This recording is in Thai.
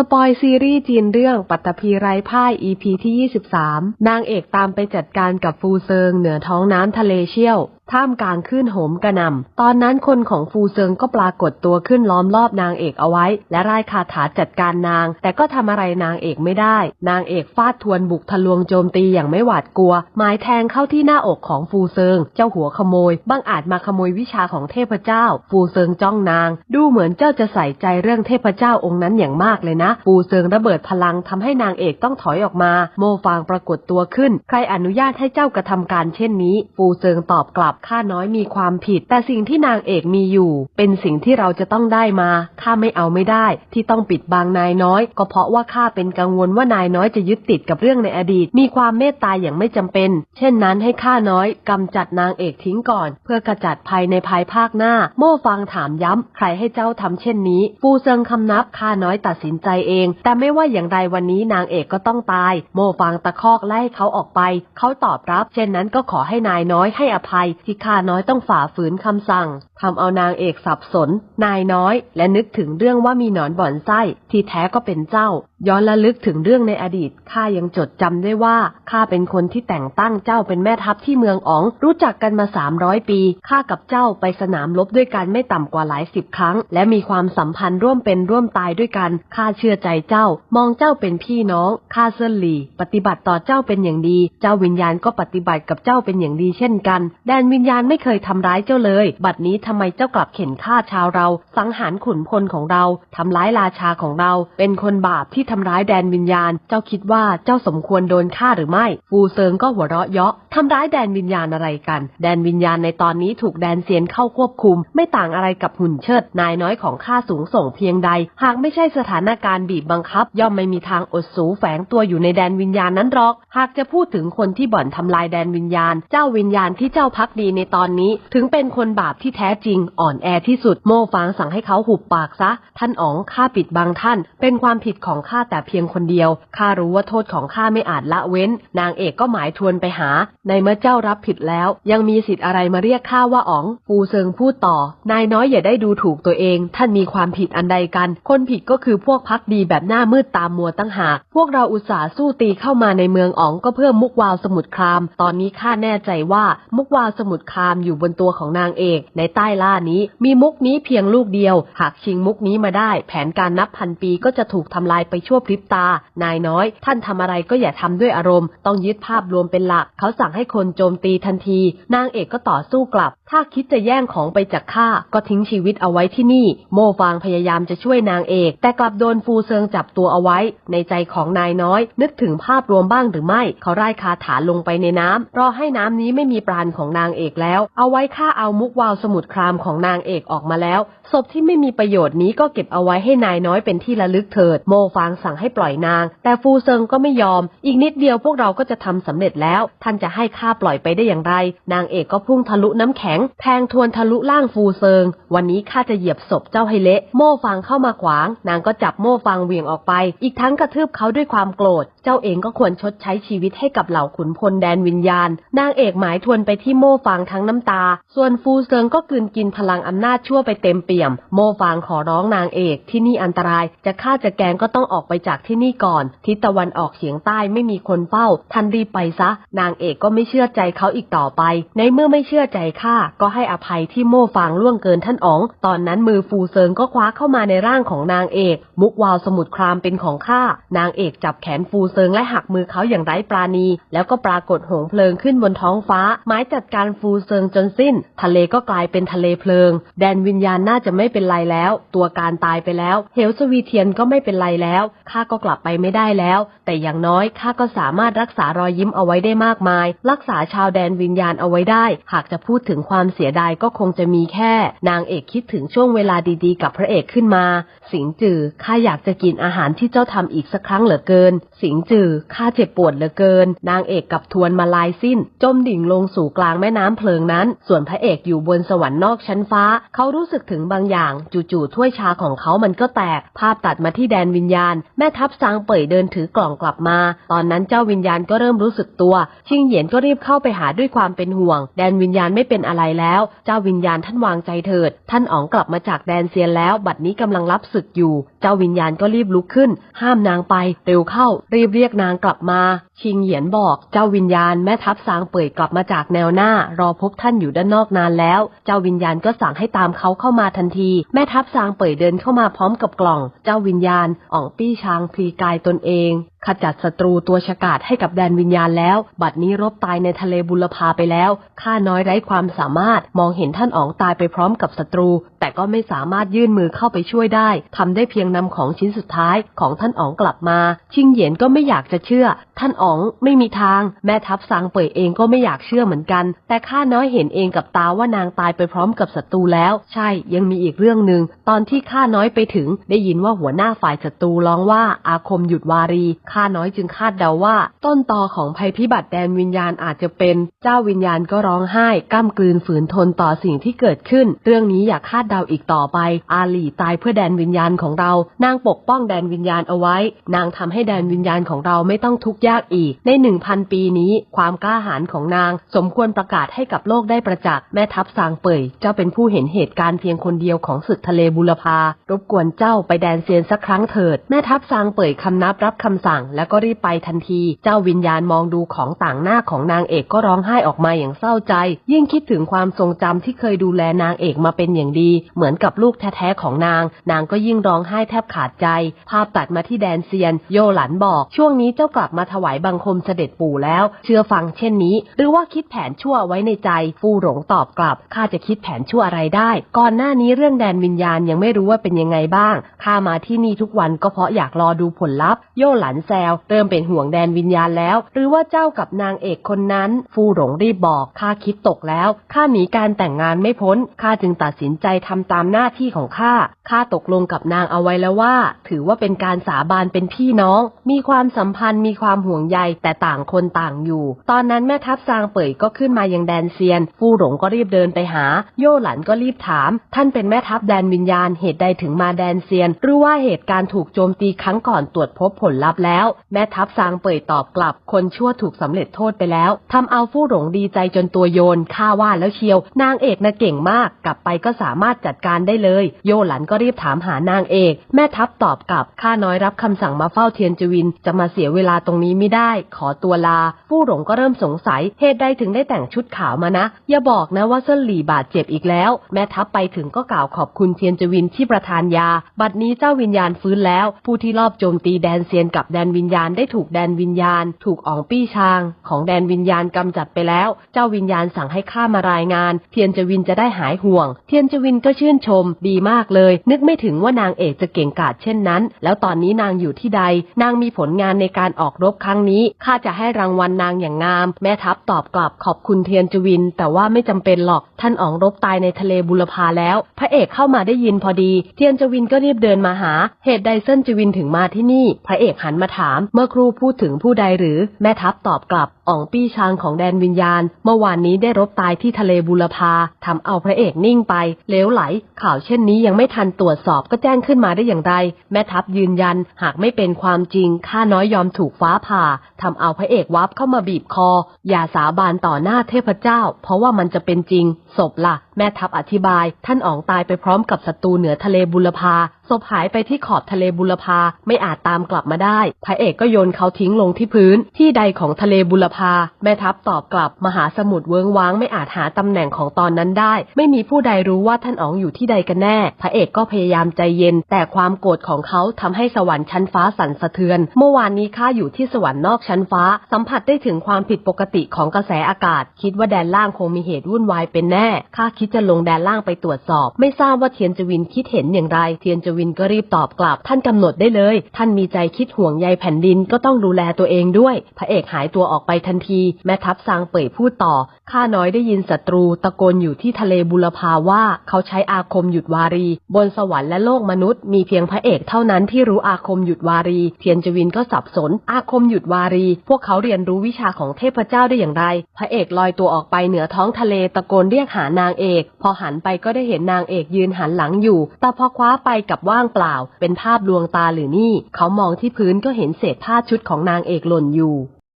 สปอยซีรีส์จีนเรื่องปัตตภีไร้พ่าย EP ที่ 23 นางเอกตามไปจัดการกับฟูเซิงเหนือท้องน้ำทะเลเชี่ยว ท่ามกลางคลื่นโหมกระหน่ำ ตอนนั้นคนของฟูเซิงก็ปรากฏตัวขึ้นล้อมรอบนางเอกเอาไว้ และร่ายคาถาจัดการนาง แต่ก็ทำอะไรนางเอกไม่ได้ นางเอกฟาดทวนบุกทะลวงโจมตีอย่างไม่หวาดกลัว หมายแทงเข้าที่หน้าอกของฟูเซิง เจ้าหัวขโมยบังอาจมาขโมยวิชาของเทพเจ้า ฟูเซิงจ้องนาง ดูเหมือนเจ้าจะใส่ใจเรื่องเทพเจ้าองค์นั้นอย่างมากเลยนะ ฟูเซิงระเบิดพลังทำให้นางเอกต้องถอยออกมา โมฟางปรากฏตัวขึ้น ใครอนุญาตให้เจ้ากระทำการเช่นนี้ ฟูเซิงตอบกลับข้าน้อยมีความผิด แต่สิ่งที่นางเอกมีอยู่ เป็นสิ่งที่เราจะต้องได้มาข้าไม่เอาไม่ได้ ที่ต้องปิดบังนายน้อย ก็เพราะว่าข้าเป็นกังวลว่านายน้อยจะยึดติดกับเรื่องในอดีต มีความเมตตาอย่างไม่จำเป็น เช่นนั้นให้ข้าน้อยกำจัดนางเอกทิ้งก่อน เพื่อกระจัดภัยในภายภาคหน้า โม่ฟังถามย้ำใครให้เจ้าทำเช่นนี้ฟูเซิงคำนับข้าน้อยตัดสินใจเอง แต่ไม่ว่าอย่างไรวันนี้นางเอกก็ต้องตาย โม่ฟังตะคอกไล่เขาออกไป เขาตอบรับ เช่นนั้นก็ขอให้นายน้อยให้อภัยที่ข้าน้อยต้องฝ่าฝืนคำสั่งทำเอานางเอกสับสน นายน้อย และนึกถึงเรื่องว่ามีหนอนบ่อนไส้ที่แท้ก็เป็นเจ้า ย้อนระลึกถึงเรื่องในอดีตข้ายังจดจำได้ว่าข้าเป็นคนที่แต่งตั้งเจ้าเป็นแม่ทัพที่เมืองอ๋อง รู้จักกันมาสามร้อยปีข้ากับเจ้าไปสนามรบด้วยกันไม่ต่ำกว่าหลายสิบครั้ง และมีความสัมพันธ์ร่วมเป็นร่วมตายด้วยกันข้าเชื่อใจเจ้า มองเจ้าเป็นพี่น้องข้าเซินหลี่ปฏิบัติต่อเจ้าเป็นอย่างดี เจ้าวิญญาณก็ปฏิบัติกับเจ้าเป็นอย่างดีเช่นกัน แดนวิญญาณไม่เคยทำร้ายเจ้าเลย บัดนี้ทำไมเจ้ากลับเข็นฆ่าชาวเรา สังหารขุนพลของเราทำร้ายราชาของเรา เป็นคนบาปที่ทำร้ายแดนวิญญาณ เจ้าคิดว่าเจ้าสมควรโดนฆ่าหรือไม่ ฟูเซิงก็หัวเราะเยาะทำร้ายแดนวิญญาณอะไรกัน แดนวิญญาณในตอนนี้ถูกแดนเซียนเข้าควบคุม ไม่ต่างอะไรกับหุ่นเชิด นายน้อยของข้าสูงส่งเพียงใด หากไม่ใช่สถานการณ์บีบบังคับ ย่อมไม่มีทางอดสูแฝงตัวอยู่ในแดนวิญญาณนั้นหรอก หากจะพูดถึงคนที่บ่อนทำลายแดนวิญญาณ เจ้าวิญญาณที่เจ้าพักดีในตอนนี้ ถึงเป็นคนบาปที่แท้จริง อ่อนแอที่สุดโม่ฟางสั่งให้เขาหุบปากซะ ท่านอ๋องข้าปิดบังท่าน เป็นความผิดของข้าแต่เพียงคนเดียวข้ารู้ว่าโทษของข้าไม่อาจละเว้น นางเอกก็หมายทวนไปหา ในเมื่อเจ้ารับผิดแล้ว ยังมีสิทธิ์อะไรมาเรียกข้าว่าอ๋องฟูเซิงพูดต่อ นายน้อยอย่าได้ดูถูกตัวเอง ท่านมีความผิดอันใดกัน คนผิดก็คือพวกพักดีแบบหน้ามืดตามมัวตั้งหากพวกเราอุตส่าห์สู้ตีเข้ามาในเมืองอ๋องก็เพื่อมุกวาวสมุทรคราม ตอนนี้ข้าแน่ใจว่ามุกวาวสมุทรครามอยู่บนตัวของนางเอก ในใต้ล่านี้ มีมุกนี้เพียงลูกเดียว หากชิงมุกนี้มาได้ แผนการนับพันปีก็จะถูกทำลายไปชั่วพริบตา นายน้อย ท่านทำอะไรก็อย่าทำด้วยอารมณ์ ต้องยึดภาพรวมเป็นหลัก เขาสั่งให้คนโจมตีทันที นางเอกก็ต่อสู้กลับ ถ้าคิดจะแย่งของไปจากข้าก็ทิ้งชีวิตเอาไว้ที่นี่ โมฟางพยายามจะช่วยนางเอก แต่กลับโดนฟูเซิงจับตัวเอาไว้ ในใจของนายน้อย นึกถึงภาพรวมบ้างหรือไม่ เขาไล่คาถาลงไปในน้ำรอให้น้ำนี้ไม่มีปราณของนางเอกแล้ว เอาไว้ฆ่าเอามุกวาวสมุดครามของนางเอกออกมาแล้วศพที่ไม่มีประโยชน์นี้ก็เก็บเอาไว้ให้นายน้อยเป็นที่ระลึกเถิด โมฟางสั่งให้ปล่อยนาง แต่ฟูเซิงก็ไม่ยอม อีกนิดเดียวพวกเราก็จะทำสำเร็จแล้ว ท่านจะให้ข้าปล่อยไปได้อย่างไร นางเอกก็พุ่งทะลุน้ำแข็ง แทงทวนทะลุล่างฟูเซิง วันนี้ข้าจะเหยียบศพเจ้าให้เละ โม่ฟางเข้ามาขวาง นางก็จับโม่ฟางเหวี่ยงออกไป อีกทั้งกระทืบเขาด้วยความโกรธ จ้าเองก็ควรชดใช้ชีวิตให้กับเหล่าขุนพลแดนวิญญาณ นางเอกหมายทวนไปที่โม่ฟางทั้งน้ำตา ส่วนฟูเซิงก็กลืนกินพลังอำนาจชั่วไปเต็มเปี่ยม โม่ฟางขอร้องนางเอกที่นี่อันตราย จะฆ่าจะแกงก็ต้องออกไปจากที่นี่ก่อน ทิศตะวันออกเฉียงใต้ไม่มีคนเฝ้าท่านรีบไปซะ นางเอกก็ไม่เชื่อใจเขาอีกต่อไป ในเมื่อไม่เชื่อใจข้าก็ให้อภัยที่โม่ฟางล่วงเกินท่านอ๋อง ตอนนั้นมือฟูเซิงก็คว้าเข้ามาในร่างของนางเอก มุกวาวสมุดครามเป็นของข้านางเอกจับแขนฟูเซิงและหักมือเขาอย่างไร้ปราณี แล้วก็ปรากฏหงเพลิงขึ้นบนท้องฟ้าหมายจัดการฟูเซิงจนสิ้น ทะเลก็กลายเป็นทะเลเพลิง แดนวิญญาณน่าจะไม่เป็นไรแล้ว ตัวการตายไปแล้ว เหวสวีเทียนก็ไม่เป็นไรแล้วข้าก็กลับไปไม่ได้แล้ว แต่อย่างน้อยข้าก็สามารถรักษารอยยิ้มเอาไว้ได้มากมาย รักษาชาวแดนวิญญาณเอาไว้ได้ หากจะพูดถึงความเสียดายก็คงจะมีแค่ นางเอกคิดถึงช่วงเวลาดีๆ กับพระเอกขึ้นมา สิงจือข้าอยากจะกินอาหารที่เจ้าทำอีกสักครั้งเหลือเกิน สิงจือข้าเจ็บปวดเหลือเกิน นางเอกกับทวนมาลายสิ้น จมดิ่งลงสู่กลางแม่น้ำเพลิงนั้น ส่วนพระเอกอยู่บนสวรรค์นอกชั้นฟ้า เขารู้สึกถึงบางอย่าง จู่ๆถ้วยชาของเขามันก็แตก ภาพตัดมาที่แดนวิญญาณ แม่ทัพซางเป่ยเดินถือกล่องกลับมา ตอนนั้นเจ้าวิญญาณก็เริ่มรู้สึกตัว ชิงเหยียนก็รีบเข้าไปหาด้วยความเป็นห่วง แดนวิญญาณไม่เป็นอะไรแล้ว เจ้าวิญญาณท่านวางใจเถิด ท่านอ๋องกลับมาจากแดนเซียนแล้ว บัดนี้กำลังรับศึกอยู่ เจ้าวิญญาณก็รีบลุกขึ้น ห้ามนางไป เร็วเข้า รีบเรียกนางกลับมา ชิงเหยียนบอกเจ้าวิญญาณแม่ทัพซางเป่ยกลับมาจากแนวหน้า รอพบท่านอยู่ด้านนอกนานแล้ว เจ้าวิญญาณก็สั่งให้ตามเขาเข้ามาทันที แม่ทัพซางเป่ยเดินเข้ามาพร้อมกับกล่อง เจ้าวิญญาณอ่องปี้ชางพลีกายตนเองขจัดศัตรูตัวฉกาจให้กับแดนวิญญาณแล้ว บัดนี้รบตายในทะเลบุรพาไปแล้ว ข้าน้อยไร้ความสามารถมองเห็นท่านอ๋องตายไปพร้อมกับศัตรู แต่ก็ไม่สามารถยื่นมือเข้าไปช่วยได้ทำได้เพียงนำของชิ้นสุดท้ายของท่านอ๋องกลับมา ชิงเหยียนก็ไม่อยากจะเชื่อ ท่านอ๋องไม่มีทาง แม่ทัพซางเป่ยเองก็ไม่อยากเชื่อเหมือนกัน แต่ข้าน้อยเห็นเองกับตาว่านางตายไปพร้อมกับศัตรูแล้ว ใช่ ยังมีอีกเรื่องหนึ่งตอนที่ข้าน้อยไปถึง ได้ยินว่าหัวหน้าฝ่ายศัตรูร้องว่าอาคมหยุดวารีข้าน้อยจึงคาดเดาว่า ต้นตอของภัยพิบัติแดนวิญญาณอาจจะเป็น เจ้าวิญญาณก็ร้องไห้ก้ากลืนฝืนทนต่อสิ่งที่เกิดขึ้น เรื่องนี้อย่าคาดเดาอีกต่อไป อาหลี่ตายเพื่อแดนวิญญาณของเรา นางปกป้องแดนวิญญาณเอาไว้ นางทำให้แดนวิญญาณของเราไม่ต้องทุกข์ยากอีก ในหนึ่งพันปีนี้ ความกล้าหาญของนาง สมควรประกาศให้กับโลกได้ประจักษ์แม่ทัพซางเป่ยเจ้าเป็นผู้เห็นเหตุการณ์เพียงคนเดียวของศึกทะเลบุรพารบกวนเจ้าไปแดนเซียนสักครั้งเถิด แม่ทัพซางเป่ยคำนับรับคำสั่งแล้วก็รีบไปทันที เจ้าวิญญาณมองดูของต่างหน้าของนางเอกก็ร้องไห้ออกมาอย่างเศร้าใจ ยิ่งคิดถึงความทรงจำที่เคยดูแลนางเอกมาเป็นอย่างดี เหมือนกับลูกแท้ๆของนาง นางก็ยิ่งร้องไห้แทบขาดใจ ภาพตัดมาที่แดนเซียน โยหลันบอก ช่วงนี้เจ้ากลับมาถวายบังคมเสด็จปู่แล้ว เชื่อฟังเช่นนี้ หรือว่าคิดแผนชั่วไว้ในใจฟูหลงตอบกลับข้าจะคิดแผนชั่วอะไรได้ ก่อนหน้านี้เรื่องแดนวิญญาณยังไม่รู้ว่าเป็นยังไงบ้างข้ามาที่นี่ทุกวันก็เพราะอยากรอดูผลลัพธ์ โยหลันแซวเริ่มเป็นห่วงแดนวิญญาณแล้ว หรือว่าเจ้ากับนางเอกคนนั้น ฟูหลงรีบบอกข้าคิดตกแล้วข้าหนีการแต่งงานไม่พ้นข้าจึงตัดสินใจทำตามหน้าที่ของข้าข้าตกลงกับนางเอาไว้แล้วว่า ถือว่าเป็นการสาบานเป็นพี่น้อง มีความสัมพันธ์มีความห่วงใยแต่ต่างคนต่างอยู่ ตอนนั้นแม่ทัพซางเป่ยก็ขึ้นมายังแดนเซียน ฟูหลงก็รีบเดินไปหา โย่หลันก็รีบถาม ท่านเป็นแม่ทัพแดนวิญญาณเหตุใดถึงมาแดนเซียน หรือว่าเหตุการณ์ถูกโจมตีครั้งก่อนตรวจพบผลลัพธ์แล้วแม่ทัพซางเป่ยตอบกลับ คนชั่วถูกสำเร็จโทษไปแล้วทำเอาฟู่หลงดีใจจนตัวโยนข้าว่าแล้วเชียว นางเอกน่ะเก่งมาก กลับไปก็สามารถจัดการได้เลย โยหลันก็รีบถามหานางเอก แม่ทัพตอบกลับข้าน้อยรับคำสั่งมาเฝ้าเทียนจวิน จะมาเสียเวลาตรงนี้ไม่ได้ ขอตัวลา ฟู่หลงก็เริ่มสงสัยเหตุใดถึงได้แต่งชุดขาวมานะ อย่าบอกนะว่าเส้นหลี่บาดเจ็บอีกแล้ว แม่ทัพไปถึงก็กล่าวขอบคุณเทียนจวินที่ประทานยา บัดนี้เจ้าวิญญาณฟื้นแล้ว ผู้ที่รอบโจมตีแดนเซียนกับแดนวิญญาณได้ถูกแดนวิญญาณ ถูกอ่องปี้ชาง ของแดนวิญญาณกำจัดไปแล้ว เจ้าวิญญาณสั่งให้ข้ามารายงาน เทียนจวินจะได้หายห่วง เทียนจวินก็ชื่นชม ดีมากเลย นึกไม่ถึงว่านางเอกจะเก่งกาจเช่นนั้น แล้วตอนนี้นางอยู่ที่ใด นางมีผลงานในการออกรบครั้งนี้ข้าจะให้รางวัลนางอย่างงาม แม่ทัพตอบกลับขอบคุณเทียนจวิน แต่ว่าไม่จำเป็นหรอก ท่านอองรบตายในทะเลบุรพาแล้ว พระเอกเข้ามาได้ยินพอดี เทียนจวินก็รีบเดินมาหา เหตุใดเส้นจวินถึงมาที่นี่ พระเอกหันมาถาม เมื่อครูพูดถึงผู้ใดหรือ แม่ทัพตอบกลับอ๋องปี้ชางของแดนวิญญาณ เมื่อวานนี้ได้รบตายที่ทะเลบุรพาทำเอาพระเอกนิ่งไปเลวไหล ข่าวเช่นนี้ยังไม่ทันตรวจสอบก็แจ้งขึ้นมาได้อย่างไร แม่ทัพยืนยัน หากไม่เป็นความจริงข้าน้อยยอมถูกฟ้าผ่าทำเอาพระเอกวับเข้ามาบีบคอ อย่าสาบานต่อหน้าเทพเจ้า เพราะว่ามันจะเป็นจริงศพล่ะ แม่ทัพอธิบาย ท่านอ๋องตายไปพร้อมกับศัตรูเหนือทะเลบุรพา ศพหายไปที่ขอบทะเลบุรพาไม่อาจตามกลับมาได้ พระเอกก็โยนเขาทิ้งลงที่พื้น ที่ใดของทะเลบุรพาแม่ทัพตอบกลับ มหาสมุทรเวิงว้างไม่อาจหาตำแหน่งของตอนนั้นได้ ไม่มีผู้ใดรู้ว่าท่านอ๋องอยู่ที่ใดกันแน่ พระเอกก็พยายามใจเย็น แต่ความโกรธของเขาทำให้สวรรค์ชั้นฟ้าสั่นสะเทือน เมื่อวานนี้ข้าอยู่ที่สวรรค์นอกชั้นฟ้า สัมผัสได้ถึงความผิดปกติของกระแสอากาศ คิดว่าแดนล่างคงมีเหตุวุ่นวายเป็นแน่ข้าคิดจะลงแดนล่างไปตรวจสอบ ไม่ทราบว่าเทียนจวินคิดเห็นอย่างไร เทียนจวินวินก็รีบตอบกลับ ท่านกำหนดได้เลย ท่านมีใจคิดห่วงใยแผ่นดินก็ต้องดูแลตัวเองด้วย พระเอกหายตัวออกไปทันที แม่ทัพซางเป่ยพูดต่อ ข้าน้อยได้ยินศัตรู ตะโกนอยู่ที่ทะเลบุรพาว่าเขาใช้อาคมหยุดวารี บนสวรรค์และโลกมนุษย์มีเพียงพระเอกเท่านั้นที่รู้อาคมหยุดวารี เทียนจวินก็สับสน อาคมหยุดวารี พวกเขาเรียนรู้วิชาของเทพเจ้าได้อย่างไร พระเอกลอยตัวออกไปเหนือท้องทะเลตะโกนเรียกหานางเอก พอหันไปก็ได้เห็นนางเอกยืนหันหลังอยู่ แต่พอคว้าไปกับว่างเปล่า เป็นภาพลวงตาหรือนี่ เขามองที่พื้นก็เห็นเศษผ้าชุดของนางเอกหล่นอยู่